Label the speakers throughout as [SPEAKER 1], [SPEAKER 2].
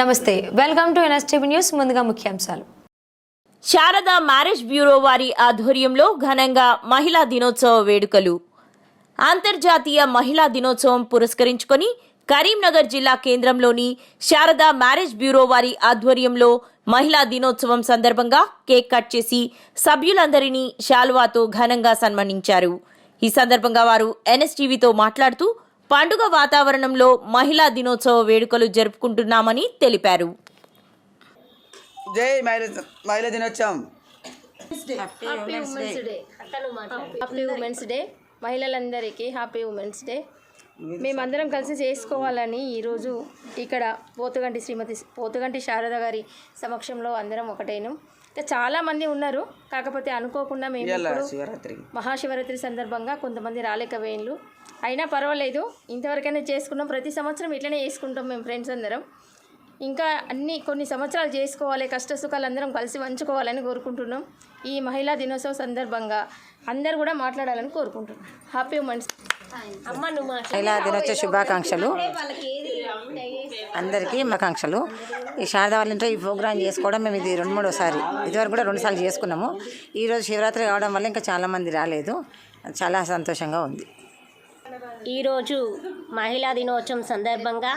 [SPEAKER 1] నమస్తే welcome to NSTV news ముందుగా ముఖ్యాంశాలు.
[SPEAKER 2] శారదా మ్యారేజ్ బ్యూరో వారి ఆధ్వర్యంలో ఘనంగా మహిళా దినోత్సవ వేడుకలు. అంతర్జాతీయ మహిళా దినోత్సవం పురస్కరించుకొని కరీంనగర్ జిల్లా కేంద్రంలోని శారదా మ్యారేజ్ బ్యూరో వారి ఆధ్వర్యంలో మహిళా దినోత్సవం సందర్భంగా కేక్ కట్ చేసి సభ్యులందరినీ శాలువాతో ఘనంగా సన్మానించారు. ఈ సందర్భంగా వారు ఎన్ఎస్టీవీతో మాట్లాడుతూ పండుగ వాతావరణంలో మహిళా దినోత్సవ వేడుకలు జరుపుకుంటున్నామని తెలిపారు.
[SPEAKER 3] జై మహిళ మహిళా దినోత్సవం.
[SPEAKER 4] హ్యాపీ ఉమెన్స్ డే మహిళలందరికీ హ్యాపీ ఉమెన్స్ డే మేమందరం కలిసి చేసుకోవాలని ఈరోజు ఇక్కడ పోతుగంటి శ్రీమతి పోతుగంటి శారద గారి సమక్షంలో అందరం ఒకటేను. ఇంకా చాలామంది ఉన్నారు. కాకపోతే అనుకోకుండా మేము
[SPEAKER 3] శివరాత్రికి
[SPEAKER 4] మహాశివరాత్రి సందర్భంగా కొంతమంది రాలేకపోయిన్లు అయినా పర్వాలేదు. ఇంతవరకైనా చేసుకున్నాం. ప్రతి సంవత్సరం ఇట్లనే చేసుకుంటాం మేము ఫ్రెండ్స్ అందరం. ఇంకా అన్ని కొన్ని సంవత్సరాలు చేసుకోవాలి. కష్ట సుఖాలు అందరం కలిసి పంచుకోవాలని కోరుకుంటున్నాం. ఈ మహిళా దినోత్సవ సందర్భంగా అందరు కూడా మాట్లాడాలని కోరుకుంటున్నాం. Happy women's.
[SPEAKER 5] మహిళా దినోత్సవ శుభాకాంక్షలు. అందరికీ ఆకాంక్షలు ఈ శారదా వాళ్ళ ఇంట్లో ఈ ప్రోగ్రాం చేసుకోవడం మేము ఇది రెండు మూడోసారి. ఇదివరకు కూడా రెండుసార్లు చేసుకున్నాము. ఈరోజు శివరాత్రి కావడం వల్ల ఇంకా చాలామంది రాలేదు. చాలా సంతోషంగా ఉంది.
[SPEAKER 6] ఈరోజు మహిళా దినోత్సవం సందర్భంగా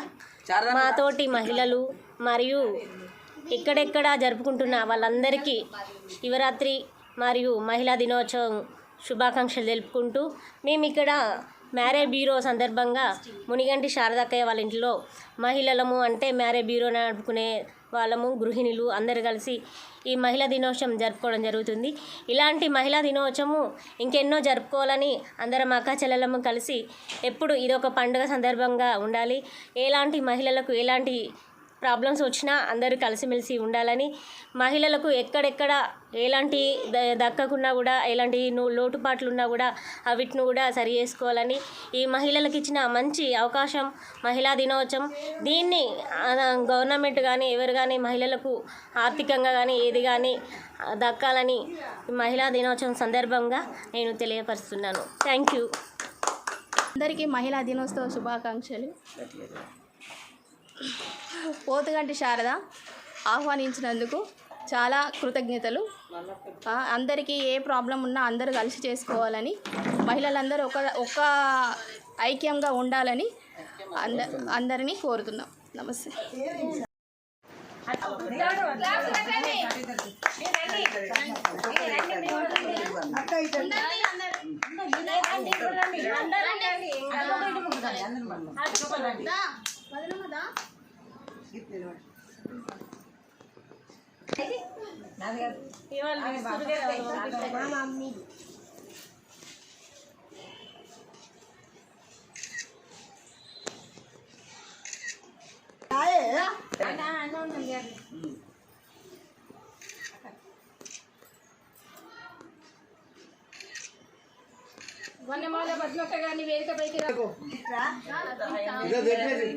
[SPEAKER 6] మా తోటి మహిళలు మరియు ఎక్కడెక్కడ జరుపుకుంటున్న వాళ్ళందరికీ శివరాత్రి మరియు మహిళా దినోత్సవం శుభాకాంక్షలు తెలుపుకుంటూ మేము ఇక్కడ మ్యారే బ్యూరో సందర్భంగా మునిగంటి శారదక్కయ్య వాళ్ళ ఇంట్లో మహిళలము అంటే మ్యారే బ్యూరో నడుపుకునే వాళ్ళము గృహిణులు అందరు కలిసి ఈ మహిళా దినోత్సవం జరుపుకోవడం జరుగుతుంది. ఇలాంటి మహిళా దినోత్సవము ఇంకెన్నో జరుపుకోవాలని అందరం అక్క చెల్లెలము కలిసి ఎప్పుడు ఇదొక పండుగ సందర్భంగా ఉండాలి. ఎలాంటి మహిళలకు ఎలాంటి ప్రాబ్లమ్స్ వచ్చినా అందరూ కలిసిమెలిసి ఉండాలని మహిళలకు ఎక్కడెక్కడ ఎలాంటి ద- దక్కకున్నా కూడా ఎలాంటి ను- లోటుపాట్లు ఉన్నా కూడా అవిటిని కూడా సరి చేసుకోవాలని ఈ మహిళలకు ఇచ్చిన మంచి అవకాశం మహిళా దినోత్సవం. దీన్ని గవర్నమెంట్ కానీ ఎవరు కానీ మహిళలకు ఆర్థికంగా కానీ ఏది కానీ దక్కాలని ఈ మహిళా దినోత్సవం సందర్భంగా నేను తెలియపరుస్తున్నాను. Thank you.
[SPEAKER 4] అందరికీ మహిళా దినోత్సవ శుభాకాంక్షలు. పోతుగంటి శారద ఆహ్వానించినందుకు చాలా కృతజ్ఞతలు అందరికీ ఏ ప్రాబ్లం ఉన్నా అందరూ కలిసి చేసుకోవాలని మహిళలందరూ ఒక ఒక ఐక్యంగా ఉండాలని అంద అందరినీ కోరుతున్నాం నమస్తే ಮೊನ್ನೆ ಮೊದಲ ಬದ್ಮಕ್ಕ ಗಾನಿ ವೇದಿಕೆ ಬೈಕಿರೋ
[SPEAKER 3] ಇದ ದೇಖ್ ಲೇಜಿ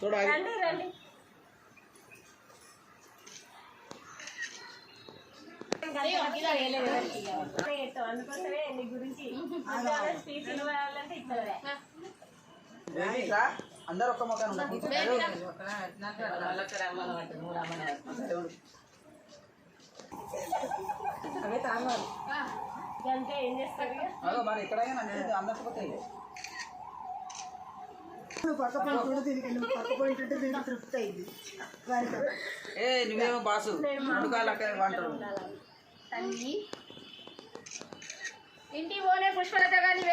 [SPEAKER 3] ಥೋಡಾ ಆಗೆ
[SPEAKER 6] ರಂಡಿ ರಂಡಿ
[SPEAKER 4] వన్నమాల పద్మక్క గారిని వేదికపైకి రా
[SPEAKER 3] అందరు ఒక్క మొక్క మరి ఎక్కడైనా అందరికి పోతాయి ఏ నువ్వేమో బాసు. అక్కడ అంటారు
[SPEAKER 4] తల్లి. ఇంటి పోనే పుష్పలత గారిని.